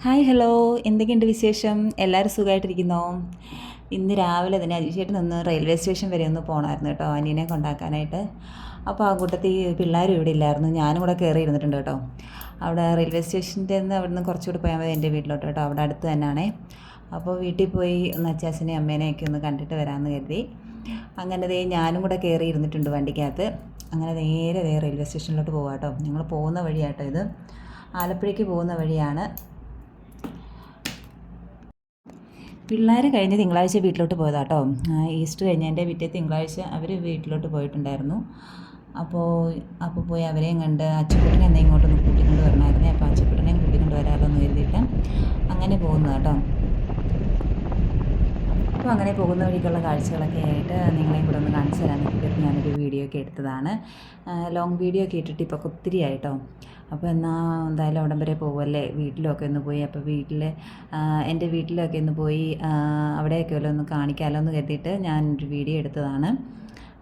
Hi hello എന്തൊക്കെയുണ്ട് വിശേഷം? എല്ലാവരും സുഖമായിട്ടിരിക്കുന്നോ ഇന്ന് രാവിലെ തന്നെ അജിഷേട്ടൻ ഒന്ന് റെയിൽവേ സ്റ്റേഷൻ വരെ ഒന്ന് പോകണമായിരുന്നു കേട്ടോ അനിയനെ കൊണ്ടാക്കാനായിട്ട്. അപ്പോൾ ആ കൂട്ടത്തിൽ പിള്ളേരും ഇവിടെ ഇല്ലായിരുന്നു. ഞാനും കൂടെ കയറി ഇരുന്നിട്ടുണ്ട് കേട്ടോ. അവിടെ റെയിൽവേ സ്റ്റേഷന്റെ നിന്ന് അവിടെ നിന്ന് കുറച്ചുകൂടി പോയാൽ മതി എന്റെ വീട്ടിലോട്ട് കേട്ടോ. അവിടെ അടുത്ത് തന്നെയാണേ അപ്പോൾ വീട്ടിൽ പോയി ഒന്ന് അച്ചാച്ചനെയും അമ്മേനെയൊക്കെ ഒന്ന് കണ്ടിട്ട് വരാമെന്ന് കരുതി. അങ്ങനെ ദേ ഞാനും കൂടെ കയറി ഇരുന്നിട്ടുണ്ട് വണ്ടിക്കകത്ത്. അങ്ങനെ നേരെ ദേ റെയിൽവേ സ്റ്റേഷനിലോട്ട് പോകാം കേട്ടോ. ഞങ്ങൾ പോകുന്ന വഴിയാട്ടോ ഇത്. ആലപ്പുഴയ്ക്ക് പോകുന്ന വഴിയാണ്. പിള്ളേർ കഴിഞ്ഞ തിങ്കളാഴ്ച വീട്ടിലോട്ട് പോയതാട്ടോ. ഈസ്റ്റർ കഴിഞ്ഞതിന്റെ പിറ്റേ തിങ്കളാഴ്ച അവർ വീട്ടിലോട്ട് പോയിട്ടുണ്ടായിരുന്നു. അപ്പോൾ അപ്പോൾ പോയി അവരെയും കണ്ട് അച്ചുക്കുട്ടനെ എന്നെ ഇങ്ങോട്ടൊന്ന് കൂട്ടിക്കൊണ്ട് വരണമായിരുന്നേ അപ്പോൾ അച്ചുക്കുട്ടനെയും കൂട്ടിക്കൊണ്ട് വരാമല്ലോ എന്ന് കരുതിയിട്ട് അങ്ങനെ പോകുന്നതാട്ടോ. കേട്ടോ അപ്പോൾ അങ്ങനെ പോകുന്ന വഴിക്കുള്ള കാഴ്ചകളൊക്കെ ആയിട്ട് നിങ്ങളെ കൂടെ ഒന്ന് കാണിച്ചു തരാൻ വേണ്ടിയിട്ട് ഞാനൊരു വീഡിയോ ഒക്കെ എടുത്തതാണ്. ലോങ് വീഡിയോ ഒക്കെ ഇട്ടിട്ട് ഇപ്പോൾ ഒത്തിരി ആയിട്ടോ. അപ്പോൾ എന്നാൽ എന്തായാലും അവിടം വരെ പോകുമല്ലേ വീട്ടിലൊക്കെ ഒന്ന് പോയി. അപ്പോൾ വീട്ടിൽ എന്റെ വീട്ടിലൊക്കെ ഒന്ന് പോയി അവിടെയൊക്കെ വല്ലതും ഒന്ന് കാണിക്കാമല്ലോ എന്ന് കരുതിയിട്ട് ഞാനൊരു വീഡിയോ എടുത്തതാണ്.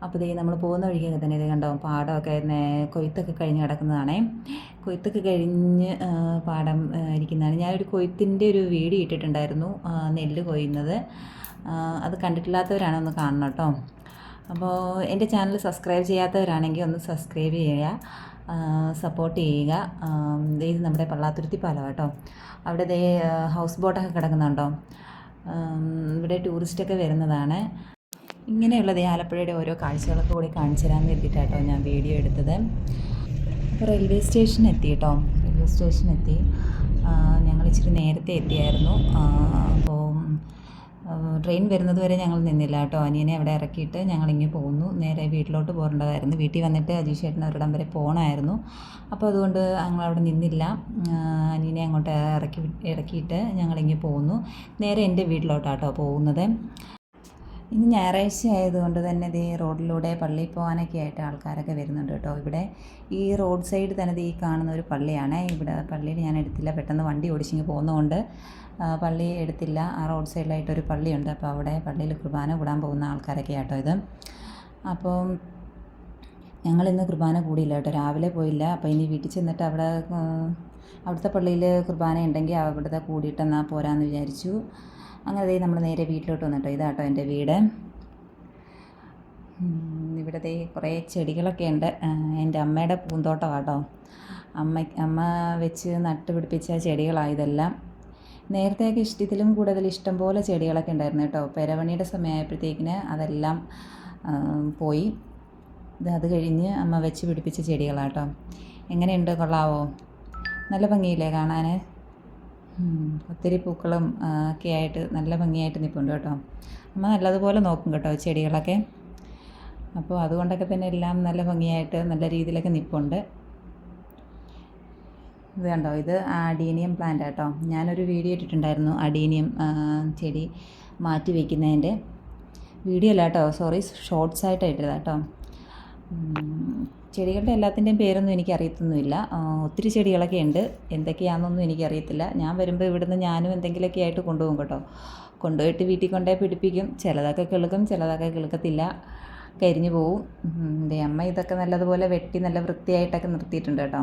അപ്പോൾ ദേ നമ്മൾ പോകുന്ന വഴിക്കൊക്കെ തന്നെ ഇത് കണ്ടോ? പാടമൊക്കെ കൊയ്ത്തൊക്കെ കഴിഞ്ഞ് കിടക്കുന്നതാണേ. കൊയ്ത്തൊക്കെ കഴിഞ്ഞ് പാടം ഇരിക്കുന്നതാണ്. ഞാനൊരു കൊയ്ത്തിന്റെ ഒരു വീഡിയോ ഇട്ടിട്ടുണ്ടായിരുന്നു നെല്ല് കൊയ്യുന്നത്. അത് കണ്ടിട്ടില്ലാത്തവരാണ് ഒന്ന് കാണണം കേട്ടോ. അപ്പോൾ എന്റെ ചാനൽ സബ്സ്ക്രൈബ് ചെയ്യാത്തവരാണെങ്കിൽ ഒന്ന് സബ്സ്ക്രൈബ് ചെയ്യുക സപ്പോർട്ട് ചെയ്യുക. ഇത് നമ്മുടെ പള്ളാത്തുരുത്തി പാലം കേട്ടോ. അവിടെ ദേ ഹൗസ് ബോട്ടൊക്കെ കിടക്കുന്നുണ്ടോ? ഇവിടെ ടൂറിസ്റ്റൊക്കെ വരുന്നതാണ്. ഇങ്ങനെയുള്ള ദേ ആലപ്പുഴയുടെ ഓരോ കാഴ്ചകളൊക്കെ കൂടി കാണിച്ചു തരാൻ വേണ്ടിയിട്ടാട്ടോ ഞാൻ വീഡിയോ എടുത്തത്. അപ്പോൾ റെയിൽവേ സ്റ്റേഷൻ എത്തി കേട്ടോ. റെയിൽവേ സ്റ്റേഷൻ എത്തി. ഞങ്ങൾ ഇച്ചിരി നേരത്തെ എത്തിയായിരുന്നു. ട്രെയിൻ വരുന്നത് വരെ ഞങ്ങൾ നിന്നില്ല കേട്ടോ. അനിയനെ അവിടെ ഇറക്കിയിട്ട് ഞങ്ങളിങ്ങ് പോകുന്നു. നേരെ വീട്ടിലോട്ട് പോകേണ്ടതായിരുന്നു വീട്ടിൽ വന്നിട്ട് അജീഷ് ചേട്ടൻ ഒരിടം വരെ പോകണമായിരുന്നു അപ്പോൾ അതുകൊണ്ട് ഞങ്ങൾ അവിടെ നിന്നില്ല. അനിയനെ അങ്ങോട്ട് ഇറക്കി ഇറക്കിയിട്ട് ഞങ്ങളിങ്ങ് പോകുന്നു നേരെ എന്റെ വീട്ടിലോട്ടാട്ടോ പോകുന്നത്. ഇന്ന് ഞായറാഴ്ച ആയതുകൊണ്ട് തന്നെ ദേ റോഡിലൂടെ പള്ളിയിൽ പോകാനൊക്കെ ആയിട്ട് ആൾക്കാരൊക്കെ വരുന്നുണ്ട് കേട്ടോ. ഇവിടെ ഈ റോഡ് സൈഡ് തന്നെ ഈ കാണുന്ന ഒരു പള്ളിയാണ്. ഇവിടെ പള്ളിയിൽ ഞാൻ എടുത്തില്ല. പെട്ടെന്ന് വണ്ടി ഓടിച്ചിങ്ങ് പോകുന്നതുകൊണ്ട് പള്ളി എടുത്തില്ല. ആ റോഡ് സൈഡിലായിട്ട് ഒരു പള്ളിയുണ്ട്. അപ്പോൾ അവിടെ പള്ളിയിൽ കുർബാന കൂടാൻ പോകുന്ന ആൾക്കാരൊക്കെ ആട്ടോ ഇത്. അപ്പോൾ ഞങ്ങളിന്ന് കുർബാന കൂടിയില്ല കേട്ടോ. രാവിലെ പോയില്ല. അപ്പോൾ ഇനി വീട്ടിൽ ചെന്നിട്ട് അവിടെ അവിടുത്തെ പള്ളിയിൽ കുർബാന ഉണ്ടെങ്കിൽ അവിടുത്തെ കൂടിയിട്ട് എന്നാൽ പോരാന്ന് വിചാരിച്ചു. അങ്ങനെ ദേ നമ്മൾ നേരെ വീട്ടിലോട്ട് വന്നിട്ടോ. ഇതാട്ടോ എന്റെ വീട്. ഇവിടെ ദേ കുറേ ചെടികളൊക്കെ ഉണ്ട്. എന്റെ അമ്മയുടെ പൂന്തോട്ടം കേട്ടോ അമ്മ അമ്മ വെച്ച് നട്ടുപിടിപ്പിച്ച ചെടികളാണ് ഇതെല്ലാം. നേരത്തെയൊക്കെ ഇഷ്ടത്തിലും കൂടുതൽ ഇഷ്ടം പോലെ ചെടികളൊക്കെ ഉണ്ടായിരുന്നു കേട്ടോ. പെരവണിയുടെ സമയമായപ്പോഴത്തേക്കിന് അതെല്ലാം പോയി. അത് കഴിഞ്ഞ് അമ്മ വെച്ച് പിടിപ്പിച്ച ചെടികളാട്ടോ. എങ്ങനെയുണ്ട് കൊള്ളാവോ? നല്ല ഭംഗിയില്ലേ കാണാൻ ഒത്തിരി പൂക്കളും ഒക്കെ ആയിട്ട് നല്ല ഭംഗിയായിട്ട് നിൽപ്പുണ്ട് കേട്ടോ. അമ്മ നല്ലതുപോലെ നോക്കും കേട്ടോ ചെടികളൊക്കെ. അപ്പോൾ അതുകൊണ്ടൊക്കെ തന്നെ എല്ലാം നല്ല ഭംഗിയായിട്ട് നല്ല രീതിയിലൊക്കെ നിൽപ്പുണ്ട്. ഇത് കണ്ടോ? ഇത് അഡീനിയം പ്ലാന്റ് കേട്ടോ ഞാനൊരു വീഡിയോ ഇട്ടിട്ടുണ്ടായിരുന്നു അഡീനിയം ചെടി മാറ്റി വയ്ക്കുന്നതിന്റെ. വീഡിയോ അല്ല കേട്ടോ സോറി ഷോർട്സ് ആയിട്ട് ഇട്ടതാ കേട്ടോ. ചെടികളുടെ എല്ലാത്തിന്റെയും പേരൊന്നും എനിക്ക് അറിയത്തൊന്നുമില്ല ഒത്തിരി ചെടികളൊക്കെ ഉണ്ട്. എന്തൊക്കെയാണെന്നൊന്നും എനിക്കറിയത്തില്ല. ഞാൻ വരുമ്പോൾ ഇവിടുന്ന് ഞാനും എന്തെങ്കിലുമൊക്കെ ആയിട്ട് കൊണ്ടുപോകും കേട്ടോ. കൊണ്ടുപോയിട്ട് വീട്ടിൽ കൊണ്ടുപോയി പിടിപ്പിക്കും. ചിലതൊക്കെ കിളുക്കും ചിലതൊക്കെ കിളുക്കത്തില്ല. കരിഞ്ഞു പോവും. എന്റെ അമ്മ ഇതൊക്കെ നല്ലതുപോലെ വെട്ടി നല്ല വൃത്തിയായിട്ടൊക്കെ നിർത്തിയിട്ടുണ്ട് കേട്ടോ.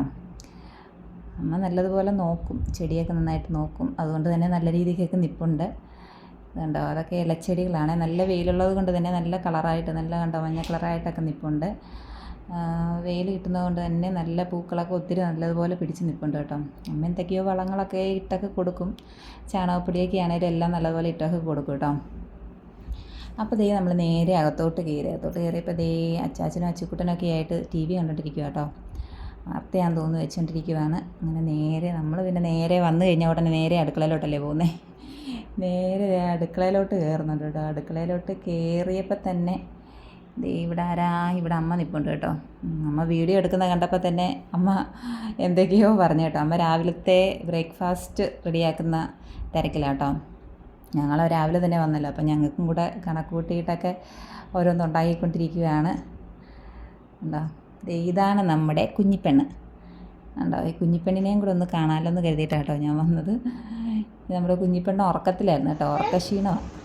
അമ്മ നല്ലതുപോലെ നോക്കും. ചെടിയൊക്കെ നന്നായിട്ട് നോക്കും. അതുകൊണ്ട് തന്നെ നല്ല രീതിക്കൊക്കെ നിപ്പുണ്ട്. കണ്ടോ? അതൊക്കെ ഇലച്ചെടികളാണ്. നല്ല വെയിലുള്ളത് കൊണ്ട് തന്നെ നല്ല കളറായിട്ട് നല്ല കണ്ടോ? മഞ്ഞ കളറായിട്ടൊക്കെ നിൽപ്പുണ്ട് വെയിൽ കിട്ടുന്നത് കൊണ്ട് തന്നെ നല്ല പൂക്കളൊക്കെ ഒത്തിരി നല്ലതുപോലെ പിടിച്ച് നിൽപ്പുണ്ട് കേട്ടോ. അമ്മ എന്തൊക്കെയോ വളങ്ങളൊക്കെ ഇട്ടൊക്കെ കൊടുക്കും. ചാണകപ്പൊടിയൊക്കെ ആണെങ്കിലും എല്ലാം നല്ലതുപോലെ ഇട്ടൊക്കെ കൊടുക്കും കേട്ടോ. അപ്പോൾ ദേ നമ്മൾ നേരെ അകത്തോട്ട് കയറി. അകത്തോട്ട് കയറിയപ്പോൾ ദേ അച്ചാച്ചനും അച്ചുക്കുട്ടനൊക്കെ ആയിട്ട് ടി വി കണ്ടോണ്ടിരിക്കുക കേട്ടോ. വാർത്തയാന്ന് തോന്നുന്നു വെച്ചുകൊണ്ടിരിക്കുവാണ് അങ്ങനെ നേരെ നമ്മൾ പിന്നെ നേരെ വന്നു കഴിഞ്ഞാൽ ഉടനെ നേരെ അടുക്കളയിലോട്ടല്ലേ പോകുന്നത് നേരെ അടുക്കളയിലോട്ട് കയറുന്നുണ്ട് കേട്ടോ. അടുക്കളയിലോട്ട് കയറിയപ്പോൾ തന്നെ ഇവിടെ ആരാ? ഇവിടെ അമ്മ നിൽപ്പുണ്ട് കേട്ടോ. അമ്മ വീഡിയോ എടുക്കുന്ന കണ്ടപ്പോൾ തന്നെ അമ്മ എന്തൊക്കെയോ പറഞ്ഞു കേട്ടോ. അമ്മ രാവിലത്തെ ബ്രേക്ക്ഫാസ്റ്റ് റെഡിയാക്കുന്ന തിരക്കിലാട്ടോ. ഞങ്ങൾ രാവിലെ തന്നെ വന്നല്ലോ. അപ്പം ഞങ്ങൾക്കും കൂടെ കണക്ക് കൂട്ടിയിട്ടൊക്കെ ഓരോന്ന് ഉണ്ടാക്കിക്കൊണ്ടിരിക്കുകയാണ്. ഉണ്ടോ ഇതാണ് നമ്മുടെ കുഞ്ഞിപ്പെണ്ണ്. ഉണ്ടോ ഈ കുഞ്ഞിപ്പെണ്ണിനെയും കൂടെ ഒന്ന് കാണാമല്ലോ എന്ന് കരുതിയിട്ടാണ് കേട്ടോ ഞാൻ വന്നത്. നമ്മുടെ കുഞ്ഞിപ്പെണ്ണ് ഉറക്കത്തിലായിരുന്നു കേട്ടോ. ഉറക്കക്ഷീണമാണ്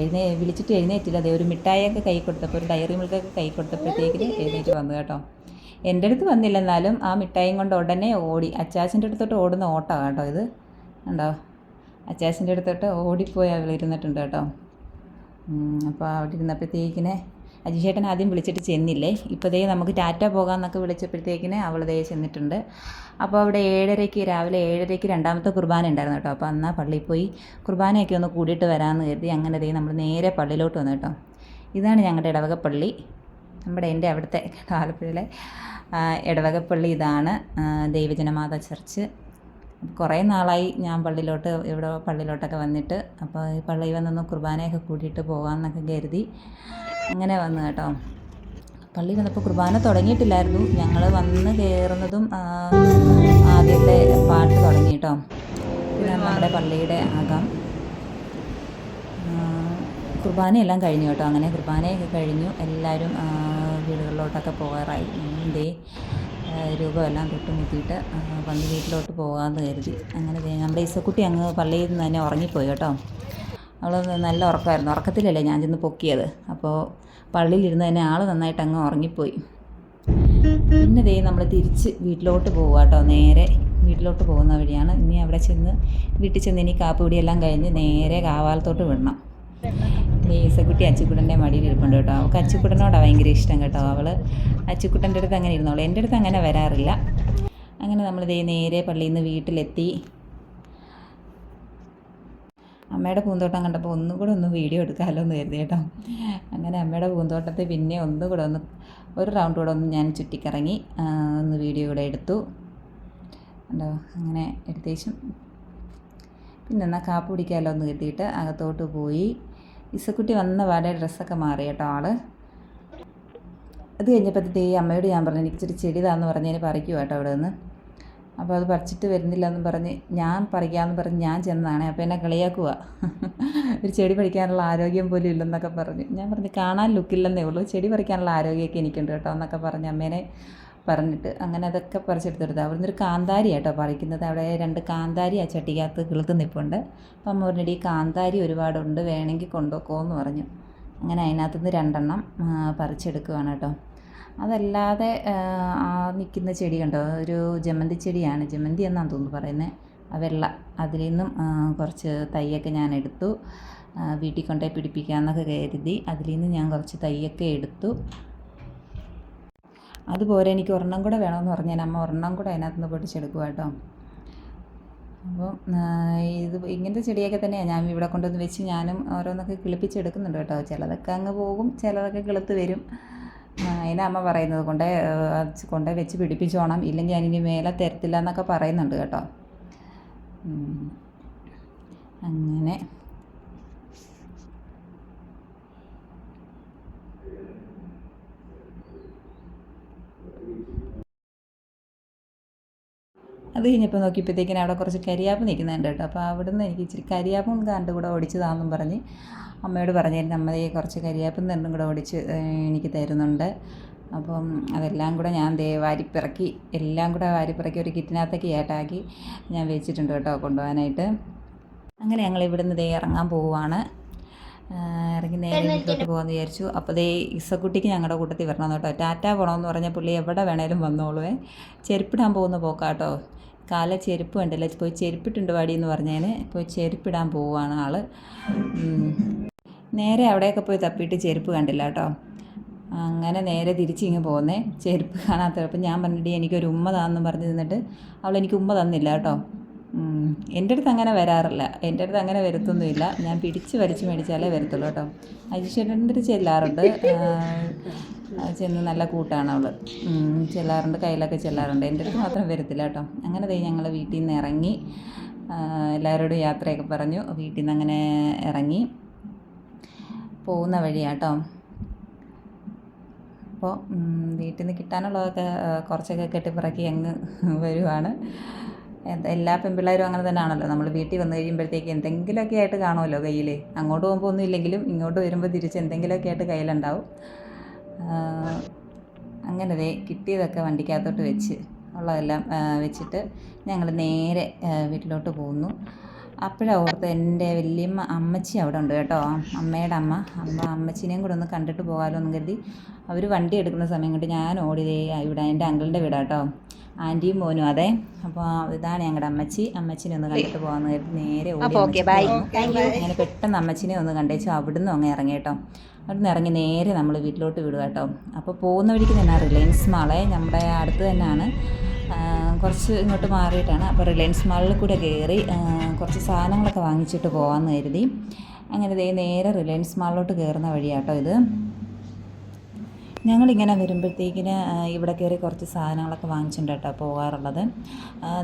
എഴുന്നേ വിളിച്ചിട്ട് എഴുന്നേറ്റില്ല. അതേ ഒരു മിഠായിയൊക്കെ കൈ കൊടുത്തപ്പോൾ ഒരു ഡയറി മിൽക്കൊക്കെ കൈ കൊടുത്തപ്പോഴത്തേക്കിന് എഴുന്നേറ്റ് വന്നു കേട്ടോ. എന്റെ അടുത്ത് വന്നില്ല എന്നാലും ആ മിഠായിയും കൊണ്ട് ഉടനെ ഓടി അച്ചാച്ചന്റെ അടുത്തോട്ട് ഓടുന്ന ഓട്ടോ കേട്ടോ ഇത്. ഉണ്ടോ അച്ചാച്ചന്റെ അടുത്തോട്ട് ഓടിപ്പോയി അവൾ ഇരുന്നിട്ടുണ്ട് കേട്ടോ. അപ്പോൾ അവിടെ ഇരുന്നപ്പോഴത്തേക്കിനെ അജിഷേട്ടൻ ആദ്യം വിളിച്ചിട്ട് ചെന്നില്ലേ? ഇപ്പോൾ ദേ നമുക്ക് ടാറ്റ പോകാമെന്നൊക്കെ വിളിച്ചപ്പോഴത്തേക്കിന് അവൾ ദേ ചെന്നിട്ടുണ്ട്. അപ്പോൾ അവിടെ ഏഴരയ്ക്ക് രാവിലെ ഏഴരയ്ക്ക് രണ്ടാമത്തെ കുർബാന ഉണ്ടായിരുന്നു കേട്ടോ. അപ്പോൾ അന്നാ പള്ളിയിൽ പോയി കുർബാനയൊക്കെ ഒന്ന് കൂടിയിട്ട് വരാമെന്ന് കരുതി അങ്ങനെ ദേ നമ്മൾ നേരെ പള്ളിയിലോട്ട് വന്നു കേട്ടോ. ഇതാണ് ഞങ്ങളുടെ ഇടവക പള്ളി. നമ്മുടെ എന്റെ അവിടുത്തെ ആലപ്പുഴയിലെ ഇടവകപ്പള്ളി ഇടവക പള്ളി ഇതാണ് ദൈവജനമാത ചർച്ച്. കുറേ നാളായി ഞാൻ പള്ളിയിലോട്ട് ഇവിടെ പള്ളിയിലോട്ടൊക്കെ വന്നിട്ട്. അപ്പോൾ ഈ പള്ളിയിൽ വന്നൊന്ന് കുർബാനയൊക്കെ കൂട്ടിയിട്ട് പോകാമെന്നൊക്കെ കരുതി. അങ്ങനെ വന്നു കേട്ടോ. പള്ളി വന്നപ്പോൾ കുർബാന തുടങ്ങിയിട്ടില്ലായിരുന്നു. ഞങ്ങൾ വന്ന് കയറുന്നതും ആദ്യത്തെ പാട്ട് തുടങ്ങി കേട്ടോ. ഇതാണ് നമ്മുടെ പള്ളിയുടെ അകം ആ, കുർബാനയെല്ലാം കഴിഞ്ഞു കേട്ടോ. അങ്ങനെ കുർബാനയൊക്കെ കഴിഞ്ഞു. എല്ലാവരും വീടുകളിലോട്ടൊക്കെ പോകാറായി. ഇതിന്റെ രൂപമെല്ലാം തൊട്ടുമുട്ടിയിട്ട് വന്ന് വീട്ടിലോട്ട് പോകാമെന്ന് കരുതി. അങ്ങനെ നമ്മുടെ ഈസക്കുട്ടി അങ്ങ് പള്ളിയിൽ നിന്ന് തന്നെ ഉറങ്ങിപ്പോയി കേട്ടോ. അവൾ നല്ല ഉറക്കമായിരുന്നു. ഉറക്കത്തിലല്ലേ ഞാൻ ചെന്ന് പൊക്കിയത്. അപ്പോൾ പള്ളിയിലിരുന്ന് തന്നെ ആൾ നന്നായിട്ട് അങ്ങ് ഉറങ്ങിപ്പോയി. പിന്നെ ദേ നമ്മൾ തിരിച്ച് വീട്ടിലോട്ട് പോവുക കേട്ടോ നേരെ വീട്ടിലോട്ട് പോകുന്ന വഴിയാണ്. ഇനി അവിടെ ചെന്ന് വീട്ടിൽ ചെന്ന് ഇനി കാപ്പുപിടിയെല്ലാം കഴിഞ്ഞ് നേരെ കാവാലത്തോട്ട് വിടണം. ലേസക്കുട്ടി അച്ചുക്കുട്ടന്റെ മടിയിൽ ഇരിപ്പുണ്ട് കേട്ടോ. അവൾക്ക് അച്ചുക്കുട്ടനോടാണ് ഭയങ്കര ഇഷ്ടം കേട്ടോ. അവൾ അച്ചുക്കുട്ടന്റെ അടുത്ത് അങ്ങനെ ഇരുന്നോളൂ. എന്റെ അടുത്ത് അങ്ങനെ വരാറില്ല. അങ്ങനെ നമ്മൾ ദേ നേരെ പള്ളിയിൽ നിന്ന് വീട്ടിലെത്തി. അമ്മയുടെ പൂന്തോട്ടം കണ്ടപ്പോൾ ഒന്നും കൂടെ ഒന്ന് വീഡിയോ എടുക്കാമല്ലോ എന്ന് കരുതി കേട്ടോ. അങ്ങനെ അമ്മയുടെ പൂന്തോട്ടത്തെ പിന്നെ ഒന്നും കൂടെ ഒന്ന് ഒരു റൗണ്ട് കൂടെ ഒന്ന് ഞാൻ ചുറ്റിക്കറങ്ങി ഒന്ന് വീഡിയോ കൂടെ എടുത്തു. ഉണ്ടോ അങ്ങനെ ഏകദേശം. പിന്നെ എന്നാൽ കാപ്പ് പിടിക്കാമല്ലോ എന്ന് കരുതിയിട്ട് അകത്തോട്ട് പോയി. ഇസക്കുട്ടി വന്ന പാടെ ഡ്രസ്സൊക്കെ മാറി കേട്ടോ ആൾ. അത് കഴിഞ്ഞപ്പോഴത്തേ അമ്മയോട് ഞാൻ പറഞ്ഞു എനിക്കിച്ചിരി ചെടി താന്ന് പറഞ്ഞതിന് പറിക്കുക കേട്ടോ അവിടെ നിന്ന് അപ്പോൾ അത് പറിച്ചിട്ട് വരുന്നില്ല എന്ന് പറഞ്ഞ് ഞാൻ പറിക്കാമെന്ന് പറഞ്ഞ് ഞാൻ ചെന്നതാണ്. അപ്പോൾ എന്നെ കളിയാക്കുക ഒരു ചെടി പറിക്കാനുള്ള ആരോഗ്യം പോലും ഇല്ലെന്നൊക്കെ പറഞ്ഞു. ഞാൻ പറഞ്ഞു കാണാൻ ലുക്കില്ലെന്നേ ഉള്ളൂ. ചെടി പറിക്കാനുള്ള ആരോഗ്യമൊക്കെ എനിക്കുണ്ട് കേട്ടോ എന്നൊക്കെ പറഞ്ഞ് അമ്മേനെ പറഞ്ഞിട്ട് അങ്ങനെ അതൊക്കെ പറിച്ചെടുത്തെടുത്ത്. അവിടുന്ന് ഒരു കാന്താരി കേട്ടോ പറിക്കുന്നത്. അവിടെ രണ്ട് കാന്താരി ആ ചട്ടിക്കകത്ത് കിളുത്ത് നിൽപ്പുണ്ട് അപ്പം അമ്മ പറഞ്ഞിട്ട് ഈ കാന്താരി ഒരുപാടുണ്ട്. വേണമെങ്കിൽ കൊണ്ടുപോക്കോ എന്ന് പറഞ്ഞു. അങ്ങനെ അതിനകത്തുനിന്ന് രണ്ടെണ്ണം പറിച്ചെടുക്കുകയാണ് കേട്ടോ. അതല്ലാതെ നിൽക്കുന്ന ചെടി കണ്ടോ? ഒരു ജമന്തി ചെടിയാണ്. ജമന്തി എന്നാണ് തോന്നുന്നു പറയുന്നത് ആ വെള്ള അതിൽ നിന്നും കുറച്ച് തൈയൊക്കെ ഞാൻ എടുത്തു. വീട്ടിൽ കൊണ്ടുപോയി പിടിപ്പിക്കാമെന്നൊക്കെ കരുതി അതിൽ നിന്ന് ഞാൻ കുറച്ച് തൈയൊക്കെ എടുത്തു. അതുപോലെ എനിക്ക് ഒരെണ്ണം കൂടെ വേണമെന്ന് പറഞ്ഞാൽ അമ്മ ഒരെണ്ണം കൂടെ അതിനകത്ത് നിന്ന് പൊട്ടിച്ചെടുക്കുക കേട്ടോ അപ്പോൾ ഇത് ഇങ്ങനത്തെ ചെടിയൊക്കെ തന്നെയാണ് ഞാൻ ഇവിടെ കൊണ്ടുവന്ന് വെച്ച് ഞാനും ഓരോന്നൊക്കെ കിളിപ്പിച്ചെടുക്കുന്നുണ്ട് കേട്ടോ. ചിലതൊക്കെ അങ്ങ് പോകും ചിലതൊക്കെ കിളുത്ത് വരും. അതിനാ അമ്മ പറയുന്നത് കൊണ്ട് കൊണ്ടേ വെച്ച് പിടിപ്പിച്ചോണം. ഇല്ലെങ്കിൽ അതിന് മേലെ തരത്തില്ല എന്നൊക്കെ പറയുന്നുണ്ട് കേട്ടോ. അങ്ങനെ. അത് കഴിഞ്ഞപ്പോൾ നോക്കിയപ്പോഴത്തേക്കിനും അവിടെ കുറച്ച് കരിയാപ്പ് നിൽക്കുന്നുണ്ട് കേട്ടോ. അപ്പോൾ അവിടുന്ന് എനിക്ക് ഇച്ചിരി കരിയാപ്പും കണ്ടുകൂടെ ഓടിച്ചതാണെന്നും പറഞ്ഞ് അമ്മയോട് പറഞ്ഞിരുന്നു അമ്മ ഈ കുറച്ച് കരിയാപ്പും തന്നും കൂടെ ഓടിച്ച് എനിക്ക് തരുന്നുണ്ട്. അപ്പം അതെല്ലാം കൂടെ ഞാൻ ദേ വാരിപ്പിറക്കി എല്ലാം കൂടെ വാരിപ്പിറക്കി ഒരു കിറ്റിനകത്തേക്ക് ഏട്ടാക്കി ഞാൻ വെച്ചിട്ടുണ്ട് കേട്ടോ കൊണ്ടുപോകാനായിട്ട്. അങ്ങനെ ഞങ്ങൾ ഇവിടുന്ന് ദേ ഇറങ്ങാൻ പോവുകയാണ്. ഇറങ്ങി നേരെ വീട്ടിലോട്ട് പോകാമെന്ന് വിചാരിച്ചു. അപ്പോൾ ദേ ഇസക്കുട്ടിക്ക് ഞങ്ങളുടെ കൂട്ടത്തിൽ വരണം കേട്ടോ. ടാറ്റ പോകണമെന്ന് പറഞ്ഞ പുള്ളി എവിടെ വേണേലും വന്നോളുവേ. ചെരുപ്പിടാൻ പോകുന്ന പോക്കാട്ടോ കാല ചെരുപ്പ് കണ്ടില്ല? പോയി ചെരുപ്പിട്ടുണ്ട് വാടി എന്ന് പറഞ്ഞതിന് പോയി ചെരുപ്പിടാൻ പോവുകയാണ് ഉം. നേരെ അവിടെയൊക്കെ പോയി തപ്പിയിട്ട് ചെരുപ്പ് കണ്ടില്ല കേട്ടോ. അങ്ങനെ നേരെ തിരിച്ചിങ്ങ് പോകുന്നേ ചെരുപ്പ് കാണാത്ത അപ്പം ഞാൻ പറഞ്ഞിട്ട് എനിക്കൊരു ഉമ്മ താന്നും പറഞ്ഞു നിന്നിട്ട് അവൾ എനിക്ക് ഉമ്മ തന്നില്ല കേട്ടോ. എന്റെ അടുത്ത് അങ്ങനെ വരാറില്ല. എന്റെ അടുത്ത് അങ്ങനെ വരുത്തൊന്നുമില്ല. ഞാൻ പിടിച്ച് വലിച്ച് മേടിച്ചാലേ വരത്തുള്ളൂ കേട്ടോ. അജിഷേട്ടന്റെ അടുത്ത് ചെല്ലാറുണ്ട്. ചെന്ന് നല്ല കൂട്ടാണ് അവൾ ചെല്ലാറുണ്ട് കയ്യിലൊക്കെ ചെല്ലാറുണ്ട്. എന്റെ അടുത്ത് മാത്രം വരത്തില്ല കേട്ടോ. അങ്ങനെ തൈ ഞങ്ങൾ വീട്ടിൽ നിന്ന് ഇറങ്ങി എല്ലാവരോടും യാത്രയൊക്കെ പറഞ്ഞു. വീട്ടിൽ നിന്ന് അങ്ങനെ ഇറങ്ങി. പോകുന്ന വഴിയാട്ടോ. അപ്പോൾ വീട്ടിൽ നിന്ന് കിട്ടാനുള്ളതൊക്കെ കുറച്ചൊക്കെ കെട്ടിപ്പിറക്കി അങ്ങ് വരുവാണ്. എല്ലാ പെൺപിള്ളേരും അങ്ങനെ തന്നെയാണല്ലോ നമ്മൾ വീട്ടിൽ വന്നു കഴിയുമ്പോഴത്തേക്ക് എന്തെങ്കിലുമൊക്കെ ആയിട്ട് കാണുമല്ലോ കയ്യിൽ അങ്ങോട്ട് പോകുമ്പോൾ ഒന്നും ഇല്ലെങ്കിലും ഇങ്ങോട്ട് വരുമ്പോൾ തിരിച്ച് എന്തെങ്കിലുമൊക്കെ ആയിട്ട് കയ്യിലുണ്ടാവും. അങ്ങനെ ദേ കിട്ടിയതൊക്കെ വണ്ടിക്കകത്തോട്ട് വെച്ച് ഉള്ളതെല്ലാം വെച്ചിട്ട് ഞങ്ങൾ നേരെ വീട്ടിലോട്ട് പോകുന്നു. അപ്പോഴാണ് ഓർത്ത് എന്റെ വലിയമ്മ അമ്മച്ചി അവിടെ ഉണ്ട് കേട്ടോ. അമ്മയുടെ അമ്മ. അമ്മ അമ്മച്ചിനെയും കൂടെ ഒന്ന് കണ്ടിട്ട് പോകാമല്ലോ എന്ന് കരുതി അവർ വണ്ടി എടുക്കുന്ന സമയം കൊണ്ട് ഞാൻ ഓടിയതേ ഇവിടെ എന്റെ അങ്കിളിന്റെ വീടാണ് കേട്ടോ. ആന്റിയും മോനും അതെ. അപ്പോൾ ഇതാണ് ഞങ്ങളുടെ അമ്മച്ചി. അമ്മച്ചിനെ ഒന്ന് കണ്ടിട്ട് പോകാമെന്ന് കരുതി നേരെ ഓടി. അങ്ങനെ പെട്ടെന്ന് അമ്മച്ചിനെ ഒന്ന് കണ്ടേച്ചു. അവിടുന്ന് അങ്ങ് ഇറങ്ങി കേട്ടോ. അവിടുന്ന് ഇറങ്ങി നേരെ നമ്മൾ വീട്ടിലോട്ട് വിടുക കേട്ടോ. അപ്പോൾ പോകുന്ന വഴിക്ക് തന്നെ റിലയൻസ് മാളെ നമ്മുടെ അടുത്ത് തന്നെയാണ്. കുറച്ച് ഇങ്ങോട്ട് മാറിയിട്ടാണ്. അപ്പോൾ റിലയൻസ് മാളിൽ കൂടെ കയറി കുറച്ച് സാധനങ്ങളൊക്കെ വാങ്ങിച്ചിട്ട് പോകാമെന്ന് കരുതി. അങ്ങനെ ദേ നേരെ റിലയൻസ് മാളിലോട്ട് കയറുന്ന വഴിയാട്ടോ ഇത്. ഞങ്ങളിങ്ങനെ വരുമ്പോഴത്തേക്കിന് ഇവിടെ കയറി കുറച്ച് സാധനങ്ങളൊക്കെ വാങ്ങിച്ചിട്ടുണ്ട് കേട്ടോ പോകാറുള്ളത്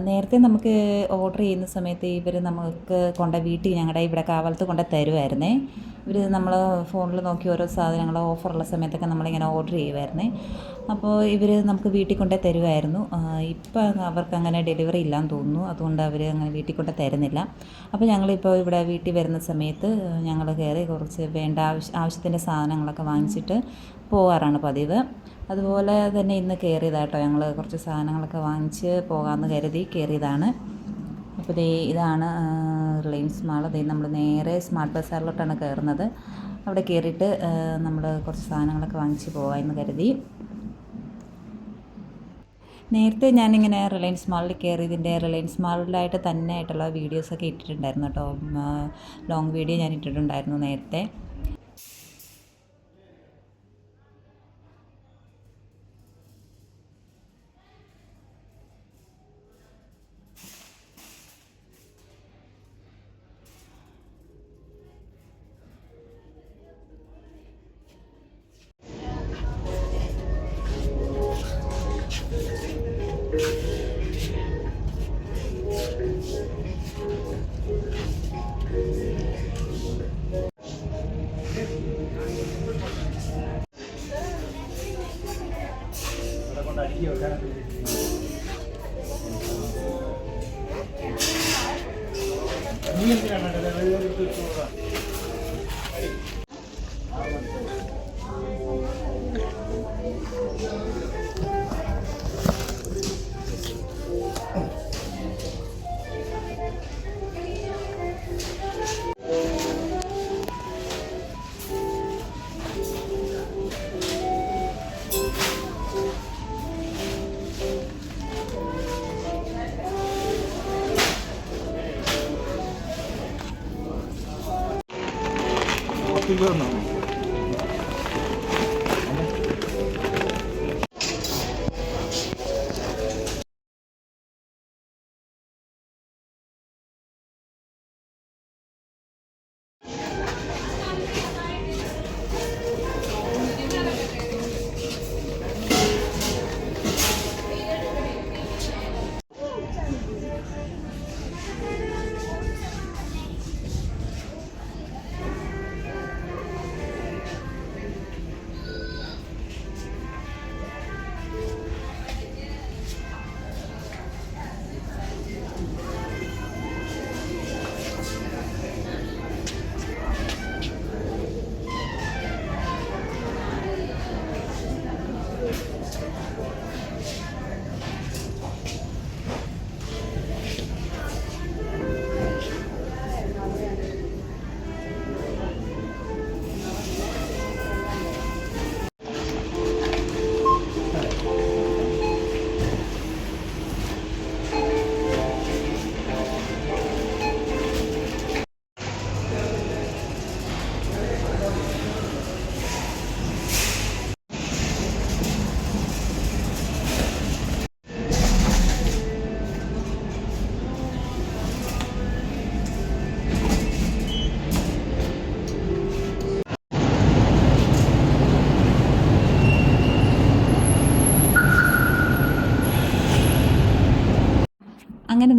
നേരത്തെ നമുക്ക് ഓർഡർ ചെയ്യുന്ന സമയത്ത് ഇവർ നമുക്ക് കൊണ്ട വീട്ടിൽ ഞങ്ങളുടെ ഇവിടെ കാവലത്ത് കൊണ്ട് തരുമായിരുന്നേ ഇവർ നമ്മൾ ഫോണിൽ നോക്കി ഓരോ സാധനങ്ങൾ ഓഫറുള്ള സമയത്തൊക്കെ നമ്മളിങ്ങനെ ഓർഡർ ചെയ്യുമായിരുന്നേ അപ്പോൾ ഇവർ നമുക്ക് വീട്ടിൽ കൊണ്ടേ തരുമായിരുന്നു ഇപ്പം അവർക്ക് അങ്ങനെ ഡെലിവറി ഇല്ലാന്ന് തോന്നുന്നു. അതുകൊണ്ട് അവർ അങ്ങനെ വീട്ടിൽ കൊണ്ട് തരുന്നില്ല. അപ്പോൾ ഞങ്ങളിപ്പോൾ ഇവിടെ വീട്ടിൽ വരുന്ന സമയത്ത് ഞങ്ങൾ കയറി കുറച്ച് വേണ്ട ആവശ്യ ആവശ്യത്തിന്റെ സാധനങ്ങളൊക്കെ വാങ്ങിച്ചിട്ട് പോകാറാണ് പതിവ്. അതുപോലെ തന്നെ ഇന്ന് കയറിയതാട്ടോ. ഞങ്ങൾ കുറച്ച് സാധനങ്ങളൊക്കെ വാങ്ങിച്ച് പോകാമെന്ന് കരുതി കയറിയതാണ്. അപ്പോൾ ദേ ഇതാണ് റിലയൻസ് മാൾ ദേ നമ്മൾ നേരെ സ്മാർട്ട് ബസാറിലോട്ടാണ് കയറുന്നത്. അവിടെ കയറിയിട്ട് നമ്മൾ കുറച്ച് സാധനങ്ങളൊക്കെ വാങ്ങിച്ച് പോകാമെന്ന് കരുതി. നേരത്തെ ഞാനിങ്ങനെ റിലയൻസ് മാളിൽ കയറിയതിന്റെ റിലയൻസ് മാളിലായിട്ട് തന്നെ ആയിട്ടുള്ള വീഡിയോസൊക്കെ ഇട്ടിട്ടുണ്ടായിരുന്നു കേട്ടോ. ലോങ് വീഡിയോ ഞാൻ ഇട്ടിട്ടുണ്ടായിരുന്നു നേരത്തെ. ഒന്ന് അടുക്കി വെക്കാനൊക്കെ നീ അങ്ങനെ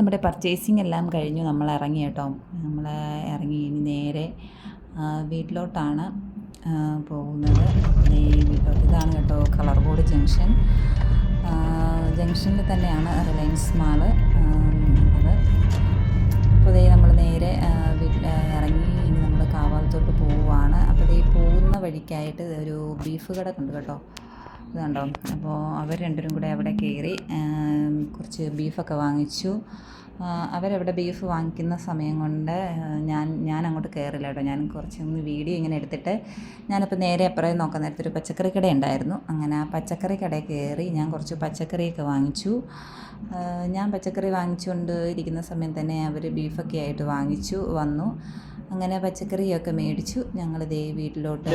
നമ്മുടെ പർച്ചേസിങ് എല്ലാം കഴിഞ്ഞു. നമ്മൾ ഇറങ്ങി കേട്ടോ. നമ്മൾ ഇറങ്ങി ഇനി നേരെ വീട്ടിലോട്ടാണ് പോകുന്നത്. ഈ വീട്ടിലോട്ട് ഇതാണ് കേട്ടോ ബോർഡ് ജംഗ്ഷൻ ജംഗ്ഷനിൽ തന്നെയാണ് റിലയൻസ് മാൾ ഉള്ളത്. അപ്പോൾ ദേ നമ്മൾ നേരെ വീട്ടിൽ ഇറങ്ങി ഇനി നമ്മൾ കാവാലത്തോട്ട് പോവുകയാണ്. അപ്പോൾ ദേ പോകുന്ന വഴിക്കായിട്ട് ഒരു ബീഫ് കട കണ്ടു കേട്ടോ. ഇത് കണ്ടോ അപ്പോൾ അവർ രണ്ടുപേരും കൂടെ അവിടെ കയറി കുറച്ച് ബീഫൊക്കെ വാങ്ങിച്ചു. അവരവിടെ ബീഫ് വാങ്ങിക്കുന്ന സമയം കൊണ്ട് ഞാൻ ഞാൻ അങ്ങോട്ട് കയറില്ല കേട്ടോ. ഞാൻ കുറച്ചൊന്ന് വീഡിയോ ഇങ്ങനെ എടുത്തിട്ട് ഞാനിപ്പോൾ നേരെ അപ്പുറം നോക്കാൻ നേരത്തെ ഒരു പച്ചക്കറി കട ഉണ്ടായിരുന്നു. അങ്ങനെ ആ പച്ചക്കറി കടയിൽ കയറി ഞാൻ കുറച്ച് പച്ചക്കറിയൊക്കെ വാങ്ങിച്ചു. ഞാൻ പച്ചക്കറി വാങ്ങിച്ചുകൊണ്ട് ഇരിക്കുന്ന സമയം തന്നെ അവർ ബീഫൊക്കെ ആയിട്ട് വാങ്ങിച്ചു വന്നു. അങ്ങനെ പച്ചക്കറിയൊക്കെ മേടിച്ചു. ഞങ്ങളിതേ ദേ വീട്ടിലോട്ട്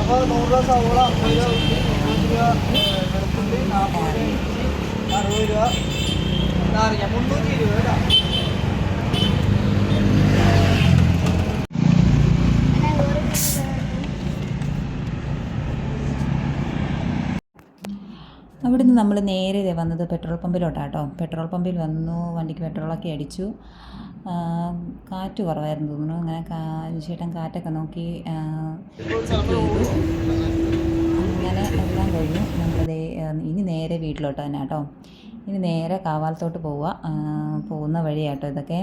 അപ്പോൾ നൂറ് രൂപ സവോള രൂപ വെളുത്തുള്ളി അവിടുന്ന് നമ്മൾ നേരെ വന്നത് പെട്രോൾ പമ്പിലോട്ടാട്ടോ. പെട്രോൾ പമ്പിൽ വന്നു വണ്ടിക്ക് പെട്രോളൊക്കെ അടിച്ചു. കാറ്റ് കുറവായിരുന്നു തോന്നുന്നു. അങ്ങനെ ചേട്ടൻ കാറ്റൊക്കെ നോക്കി അങ്ങനെ എല്ലാം കഴിഞ്ഞു. നമ്മളതേ ഇനി നേരെ വീട്ടിലോട്ട് തന്നെ കേട്ടോ. ഇനി നേരെ കാവാലത്തോട്ട് പോവുക. പോകുന്ന വഴിയാട്ടോ ഇതൊക്കെ.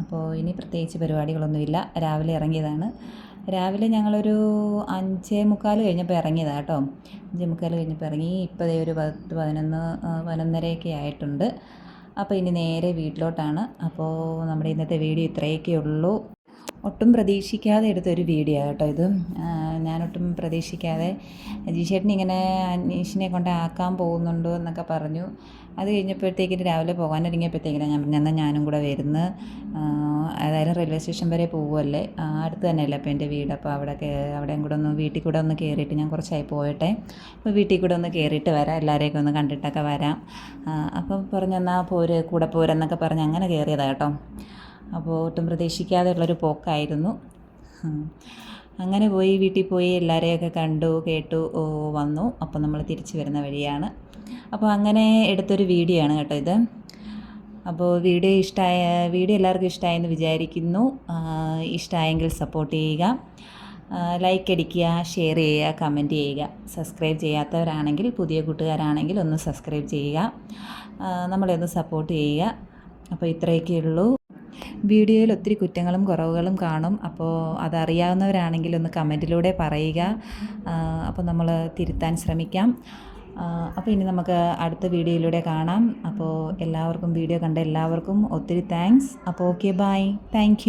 അപ്പോൾ ഇനി പ്രത്യേകിച്ച് പരിപാടികളൊന്നുമില്ല. രാവിലെ ഇറങ്ങിയതാണ്. രാവിലെ ഞങ്ങളൊരു അഞ്ചേ മുക്കാൽ കഴിഞ്ഞപ്പോൾ ഇറങ്ങിയതാണ് കേട്ടോ. അഞ്ചേ മുക്കാൽ കഴിഞ്ഞപ്പോൾ ഇറങ്ങി. ഇപ്പോൾ ദേ ഒരു പത്ത് പതിനൊന്ന് പതിനൊന്നരയൊക്കെ ആയിട്ടുണ്ട്. അപ്പോൾ ഇനി നേരെ വീട്ടിലോട്ടാണ്. അപ്പോൾ നമ്മുടെ ഇന്നത്തെ വീഡിയോ ഇത്രയൊക്കെ ഉള്ളൂ. ഒട്ടും പ്രതീക്ഷിക്കാതെ എടുത്തൊരു വീഡിയോ കേട്ടോ ഇത്. ഞാനൊട്ടും പ്രതീക്ഷിക്കാതെ ജിഷേട്ടൻ ഇങ്ങനെ അനീഷിനെ കൊണ്ട് ആക്കാൻ പോകുന്നുണ്ടോ എന്നൊക്കെ പറഞ്ഞു. അത് കഴിഞ്ഞപ്പോഴത്തേക്കിന് രാവിലെ പോകാനൊരുങ്ങിയപ്പോഴത്തേക്കിന് ഞാൻ പറഞ്ഞു എന്നാൽ ഞാനും കൂടെ വരുന്നു. അതായത് റെയിൽവേ സ്റ്റേഷൻ വരെ പോവുമല്ലേ അടുത്ത് തന്നെയല്ലേ അപ്പോൾ എന്റെ വീട്. അപ്പോൾ അവിടെ അവിടെയും കൂടെ ഒന്ന് വീട്ടിൽ കൂടെ ഒന്ന് കയറിയിട്ട് ഞാൻ കുറച്ചായി പോയട്ടെ. അപ്പോൾ വീട്ടിൽ കൂടെ ഒന്ന് കയറിയിട്ട് വരാം. എല്ലാവരെയൊക്കെ ഒന്ന് കണ്ടിട്ടൊക്കെ വരാം. അപ്പം പറഞ്ഞു എന്നാൽ പോര് കൂടെ പോരെന്നൊക്കെ പറഞ്ഞ് അങ്ങനെ കയറിയതാണ് കേട്ടോ. അപ്പോൾ ഒട്ടും പ്രതീക്ഷിക്കാതെ ഉള്ളൊരു പോക്കായിരുന്നു അങ്ങനെ പോയി വീട്ടിൽ പോയി എല്ലാവരെയൊക്കെ കണ്ടു കേട്ടു വന്നു. അപ്പോൾ നമ്മൾ തിരിച്ചു വരുന്ന വഴിയാണ്. അപ്പോൾ അങ്ങനെ എടുത്തൊരു വീഡിയോ ആണ് കേട്ടോ ഇത്. അപ്പോൾ വീഡിയോ ഇഷ്ടമായ വീഡിയോ എല്ലാവർക്കും ഇഷ്ടമായെന്ന് വിചാരിക്കുന്നു. ഇഷ്ടമായെങ്കിൽ സപ്പോർട്ട് ചെയ്യുക. ലൈക്ക് അടിക്കുക ഷെയർ ചെയ്യുക കമന്റ് ചെയ്യുക. സബ്സ്ക്രൈബ് ചെയ്യാത്തവരാണെങ്കിൽ പുതിയ കൂട്ടുകാരാണെങ്കിൽ ഒന്ന് സബ്സ്ക്രൈബ് ചെയ്യുക. നമ്മളെ ഒന്ന് സപ്പോർട്ട് ചെയ്യുക. അപ്പോൾ ഇത്രയൊക്കെ ഉള്ളൂ. വീഡിയോയിൽ ഒത്തിരി കുറ്റങ്ങളും കുറവുകളും കാണും. അപ്പോൾ അതറിയാവുന്നവരാണെങ്കിൽ ഒന്ന് കമന്റിലൂടെ പറയുക. അപ്പോൾ നമ്മൾ തിരുത്താൻ ശ്രമിക്കാം. അപ്പോൾ ഇനി നമുക്ക് അടുത്ത വീഡിയോയിലൂടെ കാണാം. അപ്പോൾ എല്ലാവർക്കും വീഡിയോ കണ്ട എല്ലാവർക്കും ഒത്തിരി താങ്ക്സ് അപ്പോൾ ഓക്കെ ബൈ താങ്ക്